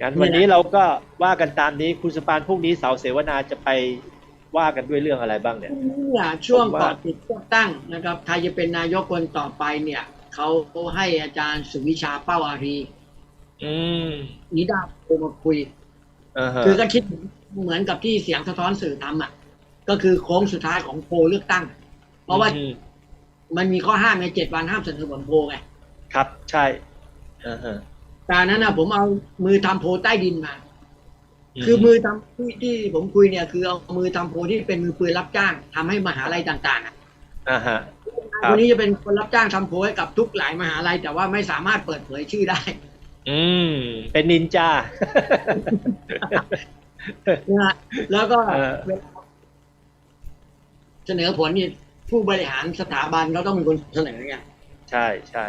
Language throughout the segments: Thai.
งั้นวันนี้เราก็ว่ากันตามนี้คุณสปานพรุ่งนี้เสาเสวนาจะไปว่ากันด้วยเรื่องอะไรบ้างเนี่ยเนี่ยช่วงผมว่าก่อนติดเลือกตั้งนะครับใครจะเป็นนายกคนต่อไปเนี่ยเขาให้อาจารย์สุวิชาเป้าอารีอืมนิดาโทรมาคุยอ่าฮะคือก็คิดเหมือนกับที่เสียงสะท้อนสื่อทำอะ ก็คือโค้งสุดท้ายของโพลเลือกตั้ง เพราะว่าอืมมันมีข้อห้ามในเจ็ดวันห้ามเสนอผลโพลไงครับใช่ อ่าฮะแต่อันนั้นนะผมเอามือทำโพลใต้ดินมา คือมือทำที่ที่ผมคุยเนี่ย คือเอามือทำโพลที่เป็นมือปืนรับจ้างทำให้มหาลัยต่างๆอะอ่าฮะครับคนนี้จะเป็นคนรับจ้างทำโพลให้กับทุกหลายมหาลัย แต่ว่าไม่สามารถเปิดเผยชื่อได้ อืม เป็นนินจานะฮะแล้วก็เออเวลาเสนอผลนี่ผู้บริหารสถาบันเขาต้องเป็นคนเสนอไงใช่ใช่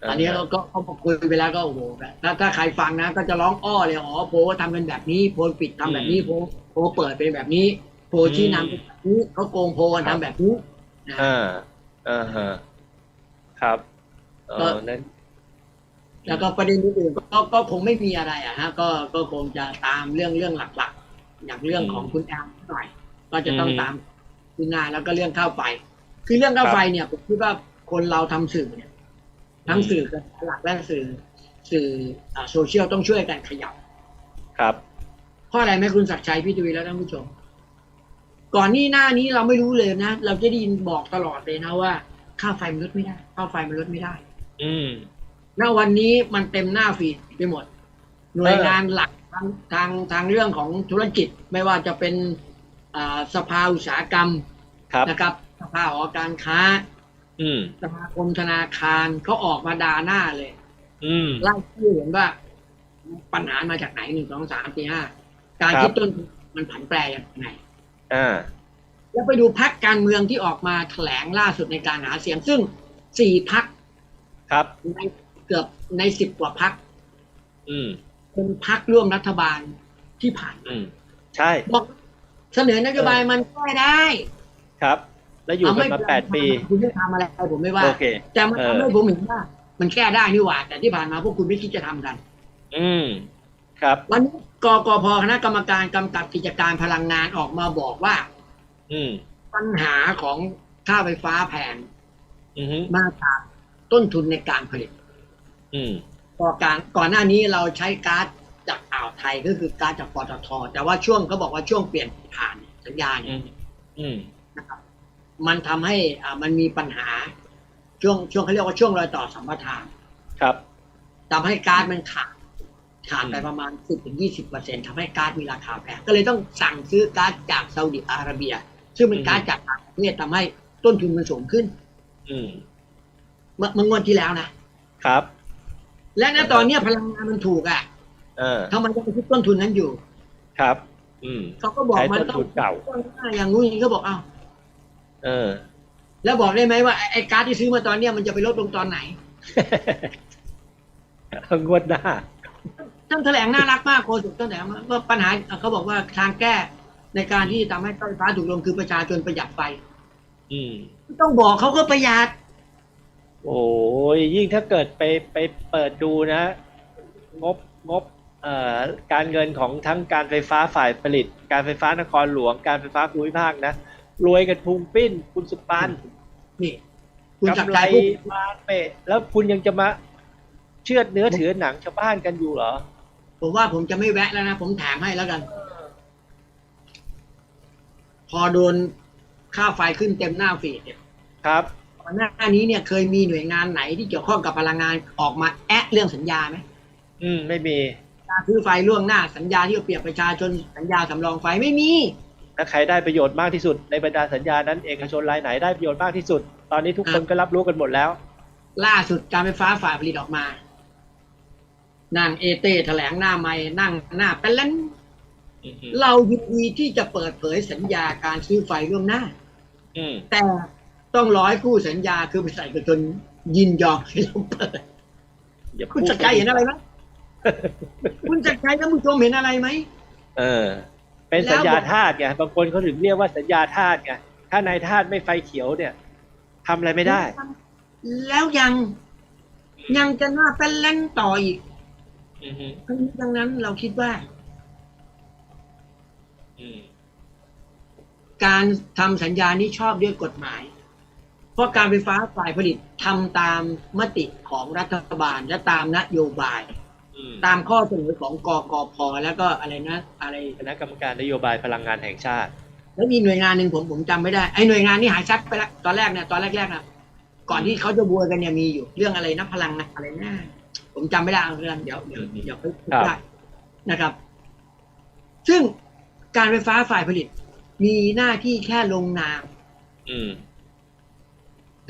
เอออัอันนี้เราก็เขามาคุยไปแล้วก็โอ้โหถ้าถ้าใครฟังนะ ก็จะร้องอ้อเลยอ๋อโพลทำเป็นแบบนี้โพลปิดทำแบบนี้โพลโพลเปิดเป็นแบบนี้ โพลชี้นำเป็นแบบนี้เขาโกงโพลกันทำแบบนี้นะอ่าอ่าฮะครับเอก็อนั่นแล้วก็ประเด็นอื่นๆก็ก็คงไม่มีอะไรอะฮะก็ก็คงจะตามเรื่องเรื่องหลักๆ อย่างเรื่องของคุณแอมหน่อย ก็จะต้องตามคุณนาแล้วก็เรื่องข้าวไฟ คือเรื่องข้าวไฟเนี่ยผมคิดว่าคนเราทำสื่อเนี่ย ทั้งสื่อกระแสหลักและสื่อสื่ออ่าโซเชียลต้องช่วยกันขยับ ครับเพราะอะไรไหมคุณศักดิ์ชัยพี่ทวีและท่านผู้ชม ก่อนนี้หน้านี้เราไม่รู้เลยนะ เราจะได้ยินบอกตลอดเลยนะว่า ค่าไฟมันลดไม่ได้ ค่าไฟมันลดไม่ได้ อืมณวันนี้มันเต็มหน้าฟีดไปหมด หน่วยงานหลักทางทางทางเรื่องของธุรกิจไม่ว่าจะเป็นอ่าสภาอุตสาหกรรมครับนะครับ สภาหอการค้า อืมสมาคมธนาคารเขาออกมาด่าหน้าเลย อืมไล่ชื่อเห็นว่า ปัญหามาจากไหนหนึ่งสองสามสี่ห้าการครับคิดต้นทุนมันผันแปรยังไงอ่าแล้วไปดูพักการเมืองที่ออกมาแถลงล่าสุดในการหาเสียงซึ่งสี่พักครับในเกือบในสิบกว่าพักอืม เป็นพักร่วมรัฐบาลที่ผ่านมาอืมใช่บอกเสนอนโยบายมันแก้ได้ ครับ แล้วอยู่กันมาเไแปดปี คุณไม่ทำอะไรผมไม่ว่า โอเค แต่มันเออทำให้ผมเห็นว่า มันแก้ได้นี่หว่า แต่ที่ผ่านมาพวกคุณไม่คิดจะทำกัน อืม ครับ วันนี้กกพคณะกรรมการกำกับกิจการพลังงานออกมาบอกว่า อืม ปัญหาของค่าไฟฟ้าแพงอืมมาจากต้นทุนในการผลิต อืมก่อนการก่อนหน้านี้เราใช้ก๊าซจากอ่าวไทยก็คือก๊าซจากปตทแต่ว่าช่วงเขาบอกว่าช่วงเปลี่ยนผ่านสัญญาณอืมอืมนะครับ มันทำให้อ่ามันมีปัญหา ช่วงช่วงเขาเรียกว่าช่วงรอยต่อสัมปทาน ครับทำให้ก๊าซมันขาดขาดไปอืมประมาณ10-20%ถึง20เปอร์เซ็นทำให้ก๊าซมีราคาแพงก็เลยต้องสั่งซื้อก๊าซจากซาอุดิอาระเบีย ซึ่งเป็นก๊าซจากต่างประเทศทำให้ต้นทุนมันสูงขึ้น อืมเมื่อเมื่องวดที่แล้วนะครับ และณตอนเนี้ยพลังงานมันถูกอะเออทำไมยังคิดต้นทุนนั้นอยู่ ครับ อืมเขาก็บอกใช้มันต้นต้อทุงนเก่าต้องหน้าอย่างนู้นอย่างนี้ก็บอกอ้าว เออ แล้วบอกได้ไหมว่าไอ้ไอ้ก๊าซที่ซื้อมาตอนเนี้ยมันจะไปลดลงตอนไหน งวดหน้าต้องแถลงน่ารักมากโคสุดต้องแถลงว่าปัญหาเขาบอกว่าทางแก้ในการที่ทำให้ไฟฟ้าถูกลงคือประชาชนประหยัดไฟ อืม ต้องบอกเขาก็ประหยัด โอ้ยยิ่งถ้าเกิดไปไปเปิดดูนะ งบงบเอ่อการเงินของทั้งการไฟฟ้าฝ่ายผลิต การไฟฟ้านครหลวงการไฟฟ้าภูมิภาคนะ รวยกันพุงปิ้น คุณสุปานนี่ คุณจักกำรไรใจพูดมาเปะแล้วคุณยังจะมาเชือดเนื้อถือหนังชาวบ้านกันอยู่เหรอ ผมว่าผมจะไม่แวะแล้วนะ ผมแถมให้แล้วกัน พอโดนค่าไฟขึ้นเต็มหน้าฟีดเนี่ยครับ ก่อนหน้านี้เนี่ยเคยมีหน่วยงานไหนที่เกี่ยวข้องกับพลังงานออกมาแอะเรื่องสัญญาไหมอืม ไม่มี การซื้อไฟล่วงหน้าสัญญาที่เอาเปรียบประชาชนสัญญาสำรองไฟไม่มี ถ้าใครได้ประโยชน์มากที่สุด ในบรรดาสัญญานั้นเอกชนรายไหนได้ประโยชน์มากที่สุด ตอนนี้ทุกคนก็รับรู้กันหมดแล้ว ล่าสุดการไฟฟ้าฝ่ายผลิตออกมานั่งเอเต้แถลงหน้าไม่นั่งหน้าเป็นลันอืมเรายินดีที่จะเปิดเผยสัญญาการซื้อไฟล่วงหน้าอืมแต่ต้องร้อยคู่สัญญาคือบริษัทเอกชนยินยอมให้เราเปิดอย่าคุณพูดจักรชัยเห็นอะไรไหมคุณจักรชัยท่านผู้ชมเห็นอะไรไหมเออ เป็นสัญญาทาสไงบางคนเขาถึงเรียกว่าสัญญาทาสไงถ้านายทาสไม่ไฟเขียวเนี่ยทำอะไรไม่ได้ แล้วยังยังจะหน้าเป็นเลันต่ออีกดังนั้นเราคิดว่าการทำสัญญานี้ชอบด้วยกฎหมาย เพราะการไฟฟ้าฝ่ายผลิตทำตามมติของรัฐบาลและตามนโยบาย ตามข้อเสนอของกกพแล้วก็อะไรนะ อะไรคณะกรรมการนโยบายพลังงานแห่งชาติ แล้วมีหน่วยงานหนึ่งผมผมจำไม่ได้ไอ้หน่วยงานนี้หายชัดไปแล้วตอนแรกเนี่ยตอนแรกๆนะก่อนที่เขาจะบัวกันเนี่ยมีอยู่เรื่องอะไรนะพลังนะอะไรนะผมจำไม่ได้เอาเรื่องเดี๋ยวเดี๋ยวเดี๋ยวไปพูดครับได้นะครับ ซึ่งการไฟฟ้าฝ่ายผลิต มีหน้าที่แค่ลงนามอืม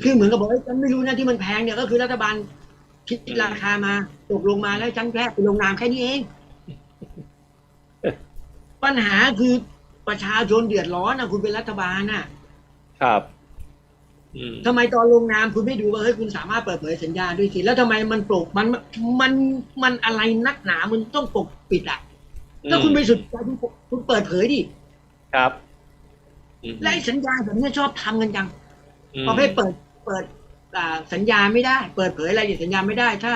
คือเหมือนกับบอกว่าฉันไม่รู้นะที่มันแพงเนี่ยก็คือรัฐบาล คิดอืมราคามาตกลงมาแล้วฉันแค่ไปลงนามแค่นี้เอง ปัญหาคือประชาชนเดือดร้อนนะคุณเป็นรัฐบาลน่ะครับอืมทำไมตอนลงนามคุณไม่ดูว่าเฮ้ยคุณสามารถเปิดเผยสัญญาด้วยสิแล้วทำไมมันปกมันมันมันอะไรนักหนามันต้องปกปิดอะถ้าคุณไปสุดใจคุณปกคุณเปิดเผยดิครับอืมและไอ้สัญญาแบบเนี้ยชอบทำกันจังอืมประเภทเปิด เปิดอ่า สัญญาไม่ได้ เปิดเผยรายละเอียดสัญญาไม่ได้ถ้า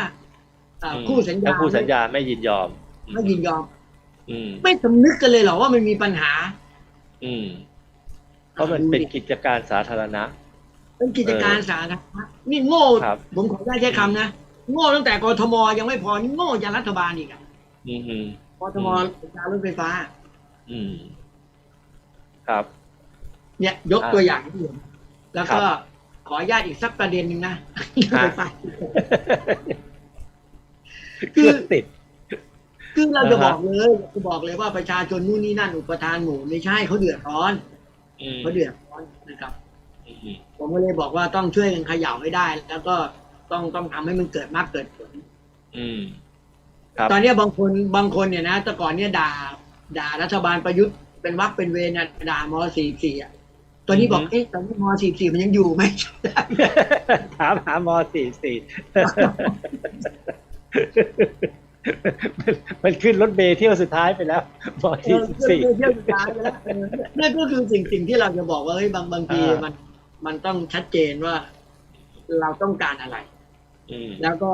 อ่าอืมคู่สัญญาถ้าคู่สัญญาไม่ยินยอม ไม่ยินยอม อืม ไม่สำนึกกันเลยเหรอว่ามันมีปัญหา อืม เพราะมันเป็นกิจการสาธารณะเป็นกิจการสาธารณะนี่โง่ครับผมขอได้ใช้คำนะโง่ตั้งแต่กทมยังไม่พอนี่โง่ยันรัฐบาลอีกอะอืมฮึกทมสัญญารถไฟฟ้า อืม ครับ เนี่ย ยกอ่าตัวอย่างให้เห็นแล้วก็ครับ ขออนุญาตอีกสักประเด็นหนึ่งนะฮะไฟฟ้าเครื่องติดคือเราจะอ่าบฮะอกเลยจะบอกเลยว่าประชาชนนู่นนี่นั่นอุปทานหมู่ไม่ใช่เขาเดือดร้อนอืมเขาเดือดร้อนนะครับอืมผมก็เลยบอกว่าต้องช่วยกันเขย่าให้ได้ แล้วก็ต้องต้องทำให้มันเกิดมากเกิดผล อืมครับตอนเนี้ยบางคนบางคนเนี่ยนะแต่ก่อนเนี่ยด่า ด่ารัฐบาลประยุทธ์เป็นวักเป็นเวรนะด่ามสี่สี่อะ ตอนนี้บอกอือฮึเอ๊ะตอนนี้มสี่สี่มันยังอยู่ไหมถามหามสี่สี่มันมันขึ้นรถเมล์เที่ยวสุดท้ายไปแล้วมเอสี่อสิบสี่เที่ยวสุดท้ายไปแล้วเออนั่นก็คือสิ่งสิ่งที่เราจะบอกว่าเฮ้ยบางบางทีอ่ามัมันมันต้องชัดเจนว่าเราต้องการอะไรอืมแล้วก็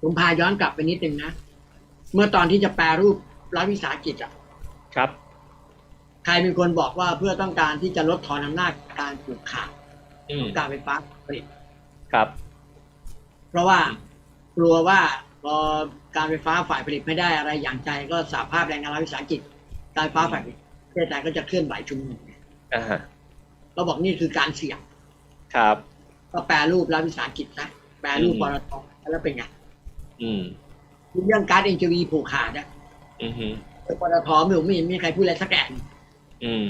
ผมพาย้อนกลับไปนิดนึงนะ เมื่อตอนที่จะแปรรูปรัฐวิสาหกิจอะ ครับ ใครเป็นคนบอกว่าเพื่อต้องการที่จะลดทอนอำนาจการปลูกขาดอืขมองการไฟฟ้าผลิต ครับ เพราะว่ากลัวว่าพอการไฟฟ้าฝ่ายผลิตไม่ได้อะไรอย่างใจก็สาภาพแรงงานรัฐวิสาหกิจ การไฟฟ้าฝ่ายผลิตประเทศไทยก็จะเคลื่อนไหวชุมนุมอ่าฮะเราบอกนี่คือการเสี่ยงครับ ก็แปรรูปรัฐวิสาหกิจนะแปรรูปอืม ปตทแล้วเป็นไงอืม เรื่องการเอ็นจีวีผูกขาดอะอืมฮึ ปตทไม่รู้ไม่เห็นมีใครพูดอะไรสักแอะ อืม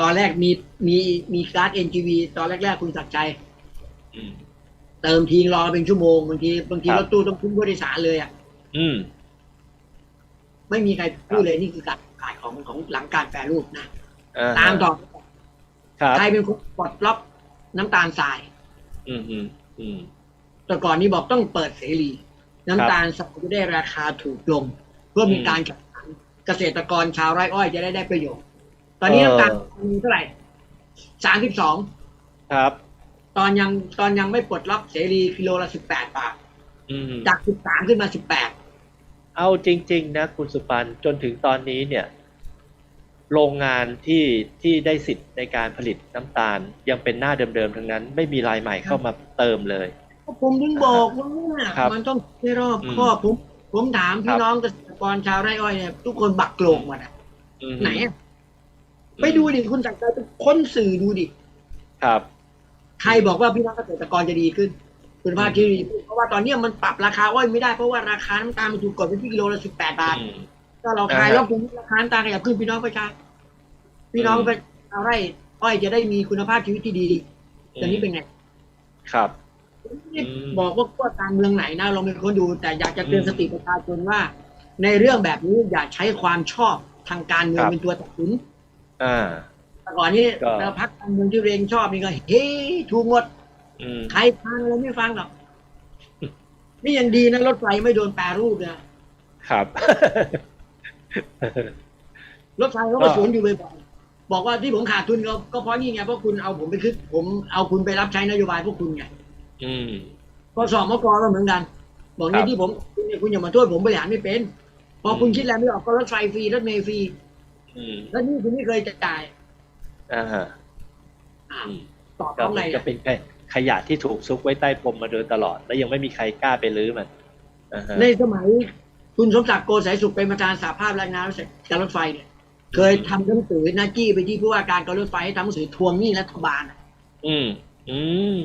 ตอนแรกมีมีมีการ์ด NGV ตอนแรก ๆ คุณศักดิ์ใจ อืม เติมทีรอเป็นชั่วโมงบางทีบางทีครับ รถตู้ต้องขึ้นผู้โดยสารเลยอะอืม ไม่มีใครพูดเลยนี่คือการขายของของหลังการแปรรูปนะอ่าฮะตามต่อครับ ใครเป็นคนปลดล็อกน้ำตาลทราย อืมอืมอืม แต่ก่อนนี้บอกต้องเปิดเสรี น้ำตาลทรายจะได้ราคาถูกลง เพื่อมีอืม การแข่งขันเกษตรกรชาวไร่อ้อยจะได้ได้ประโยชน์ ตอนนี้เออน้ำตาลมีเท่าไหร่สามสิบสองครับ ตอนยังตอนยังไม่ปลดล็อกเสรีกิโลละสิบแปดบาทอืมจากสิบสามขึ้นมาสิบแปดเอาจริง ๆ นะ คุณสุปันจนถึงตอนนี้เนี่ย โรงงานที่ที่ได้สิทธิ์ในการผลิตน้ำตาล ยังเป็นหน้าเดิมๆทั้งนั้น ไม่มีรายใหม่เข้ามาเติมเลยผมถึงบอกว่าครับมันต้องให้รอบอืมครอบผมผมถามครัพี่บน้องเกษตรกรชาวไร่อ้อยเนี่ยทุกคนบักโกลงหมดอะอืมไหนอะ ไปดูดิคุณจักรใจไปค้นสื่อดูดิครับ ใครบอกว่าพี่น้องเกษตรกรจะดีขึ้น คุณภาพที่ดีขึ้นเพราะว่าตอนเนี้ยมันปรับราคาอ้อยไม่ได้เพราะว่าราคาน้ำตาลมันถูกกดไปที่กิโลละสิบแปดบาทอืมถ้าเราขายอ่าฮะแล้วคุณราคาน้ำตาลขยับขึ้นพี่น้องประชาพี่น้องอืมไปชาวไร่อ้อยจะได้มีคุณภาพชีวิตที่ดีตอนนี้เป็นไงครับไม่อืมบอกว่าขั้วการเมืองไหนนะเราเป็นคนดู แต่อยากจะเตือนอืมสติประชาชนว่า ในเรื่องแบบนี้อย่าใช้ความชอบทางการเมืองครับเป็นตัวตัดสิน อ่า แต่ก่อนนี้ก็เราพักการเมืองที่ตัวเองชอบนี่ก็เฮ้ถูกหมด อืม ใครฟังอะไรไม่ฟังหรอก นี่ยังดีนะรถไฟไม่โดนแปรรูปนะ ครับ รถไฟเขาก็ก็สวนอยู่บ่อยๆบอกว่าที่ผมขาดทุนก็ก็เพราะนี่ไงเพราะคุณเอาผมไปขึ้นผมเอาคุณไปรับใช้นโยบายพวกคุณไงอืม ก็สอบมกก็เหมือนกัน บอกครันี่บที่ผมเนี่ยคุณอย่ามาโทษผมบริหารไม่เป็น พออมคุณคิดแล้วไม่ออกก็รถไฟฟรีรถเมล์ฟรี อืมแล้วนี่คุณไม่เคยจะจ่ายอ่าฮะอ่าอืมตอบก็เขาไงจะเป็นแค่ขยะที่ถูกซุกไว้ใต้พรมมาโดยตลอด แล้วยังไม่มีใครกล้าไปรื้อมันอ่าฮะในสมัยคุณสมศักดิ์โกสายสุขเป็นประธานสาภาพแรงงานการรถไฟเนี่ย เคยทำหนังสือหน้าจี้ไปที่ผู้ว่าการการรถไฟให้ทำหนังสือทวงหนี้รัฐบาลอะอืม อืม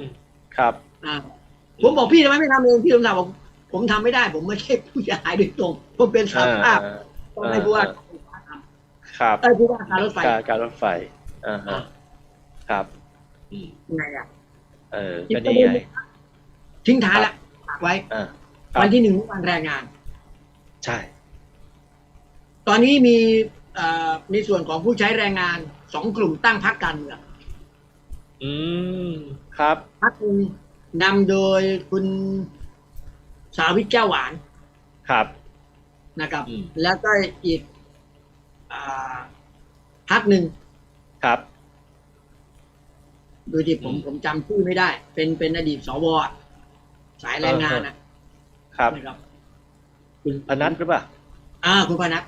ครับ อ่าผมบอกพี่ทำไมไม่ทำเองพี่สมศักดิ์บอกผมทำไม่ได้ ผมไม่ใช่ผู้เสียหายโดยตรงผมเป็นสาภาพอ่าต้องให้ผู้ว่าการรถไฟท ครับำเอ้ยผู้ว่าการรถไฟการการรถไฟอ่าฮะครับอืมไงอะเออก็นี่ไงทิ้งท้ายละฝากไว้อ่าครับวันที่หนึ่งวันแรงงาน ใช่ ตอนนี้มีเอ่อในส่วนของผู้ใช้แรงงานสองกลุ่มตั้งพรรคการเมืองอืม ครับพรรคหนึ่งนำโดยคุณสาวิตแก้วหวาน ครับ นะครับอืมแล้วก็อีกอ่า พรรคหนึ่งครับโดยที่ผมอืมผมจำชื่อไม่ได้ เป็นเป็นอดีตสวอะสายแรงงานนะครับนะครับคุณพนัทหรือเปล่าอ่า คุณพนัท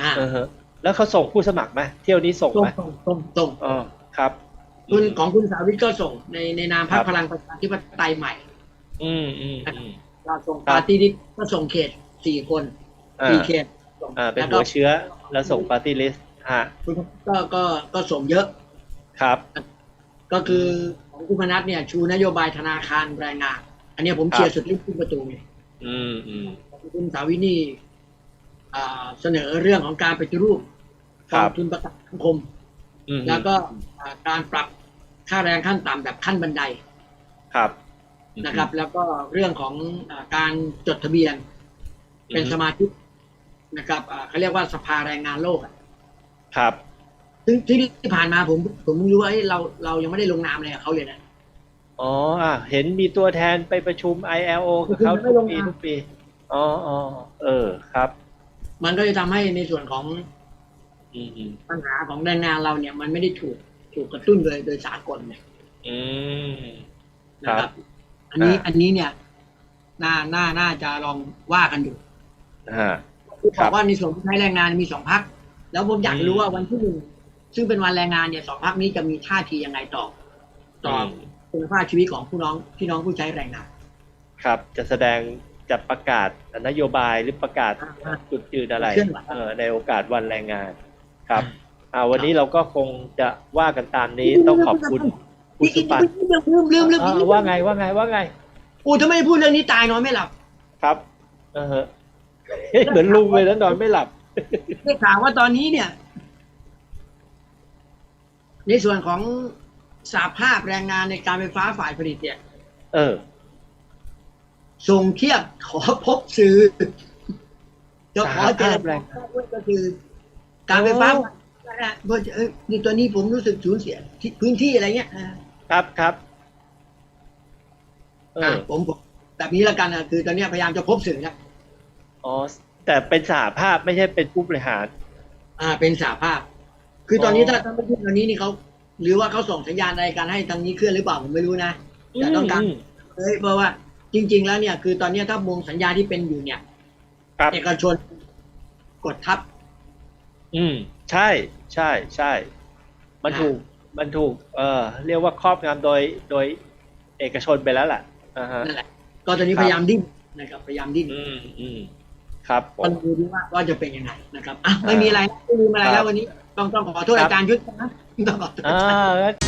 อ่าเออฮะแล้วเขาส่งผู้สมัครไหมเที่ยวนี้ส่งตรงไหมตรงตรงตรงอ๋อครับคุณของคุณสาวิตก็ส่งในในนามพรรครัคบพลังประชาธิปไตยใหม่ อืมอืมอืมเราส่งครับปาร์ตี้ลิสต์ก็ส่งเขตสี่คนอ่าสี่เขตส่ง อ่าเป็นแล้วก็หัวเชื้อแล้วส่งปาร์ตี้ลิสต์ฮะคุณก็ก็ก็ส่งเยอะครับ ก็คือของคุณพนัทเนี่ย ชูนโยบายธนาคารแรงงาน อันเนี้ยผมเชียร์สุดฤทธิ์ขึ้นประตูเลยอืมอืมคุณสาวินีอ่าเสนอเรื่องของการปฏิรูปคกรัอบงทุนประกันสังคมอืมแล้วก็อ่าการปรับค่าแรงขั้นต่ำแบบขั้นบันได ครับ นะครับ แล้วก็เรื่องของอาการจดทะเบียน เป็นสมาชิก นะครับอ่าเขาเรียกว่าสภาแรงงานโลกอะครับซึ่งที่ที่ผ่านมาผมผมเพิ่งรู้ว่าเอ้ยเราเรายังไม่ได้ลงนามอะไรกับเขาเลยนะอ๋ออะเห็นมีตัวแทนไปประชุม ILO กับเขาไม่ทุลกงปีนามทุกปีอ๋ออ๋อเออครับ มันก็จะทำให้ในส่วนของอืมอืมปัญหาของแรงงานเราเนี่ย มันไม่ได้ถูกถูกกระตุ้นโดยโดยสากลเนี่ยอืมนะคครัรับบอันนี้อ่าอันนี้เนี่ย น่าน่าน่าจะลองว่ากันดูฮะคือครั บบอกว่าในส่วนของใช้แรงงานมีสองพัก แล้วผมอยากอืมรู้ว่าวันที่หนึ่งซึ่งเป็นวันแรงงานเนี่ยสองพักนี้จะมีท่าทียังไงต่อ ต่ออมคุณภาพชีวิตของผู้น้องพี่น้องผู้ใช้แรงงาน ครับจะแสดงจะประกาศนโยบายหรือประกาศอ่าจุดยืนอะไรเคลื่อนไหวเออในโอกาสวันแรงงานครับอ่าวันนี้เราก็คงจะว่ากันตามนี้ต้องขอบคุณคุณสุปันลืมลืมลืมอ่าลืมว่าไงว่าไงว่าไงอูถ้าไม่พูดเรื่องนี้ตายนอนไม่หลับครับ เออฮะ เฮ้ยเหมือนลุงเลยนะนอนไม่หลับได้ข่าวว่าตอนนี้เนี่ย ในส่วนของสาภาพแรงงานในการไฟฟ้าฝ่ายผลิตเนี่ย เออ ส่งเทียบขอพบสื่อจะขอเจรสหภาพแรจางก็คือ การไฟฟ้านะเพราะเอ้ยนี่ตัวนี้ผมรู้สึกสูญเสียที่พื้นที่อะไรเงี้ยอ่าครับครับเออะอผมผมแบบนี้แล้วกันนะคือตอนเนี้ยพยายามจะพบสื่อนะ อ๋อแต่เป็นสหภาพไม่ใช่เป็นผู้บริหาร อ่าเป็นสาภาพ คือตอนนี้อ๋อถ้าถ้าไม่พูดตอนนี้นี่เขาหรือว่าเขาส่งสัญญาณอะไรกันให้ทางนี้เคลื่อนหรือเปล่าผมไม่รู้นะแต่ต้องการมเฮ้ยเพราะว่าจริง ๆ แล้วเนี่ย คือตอนเนี้ยถ้ามองสัญญาที่เป็นอยู่เนี่ยครับเอกชนกดทับ อืม ใช่ ใช่ใช่ มันอ่าถูก มันถูก เออเรียกว่าครอบงำโดย โดยเอกชนไปแล้วล่ะอ่าฮะนั่นแหละก็ตอนนี้ครับพยายามดิ้นนะครับ พยายามดิ้น อืมอืม ครับผก็มดูดูว่าว่าจะเป็นยังไงนะครับอะไม่มีอะไรไม่มีอะไรครัแล้วบวันนี้ต้องต้องขอโทษครับ อาจารย์ยุทธนะต้องขอโทษอาจารย์อ่า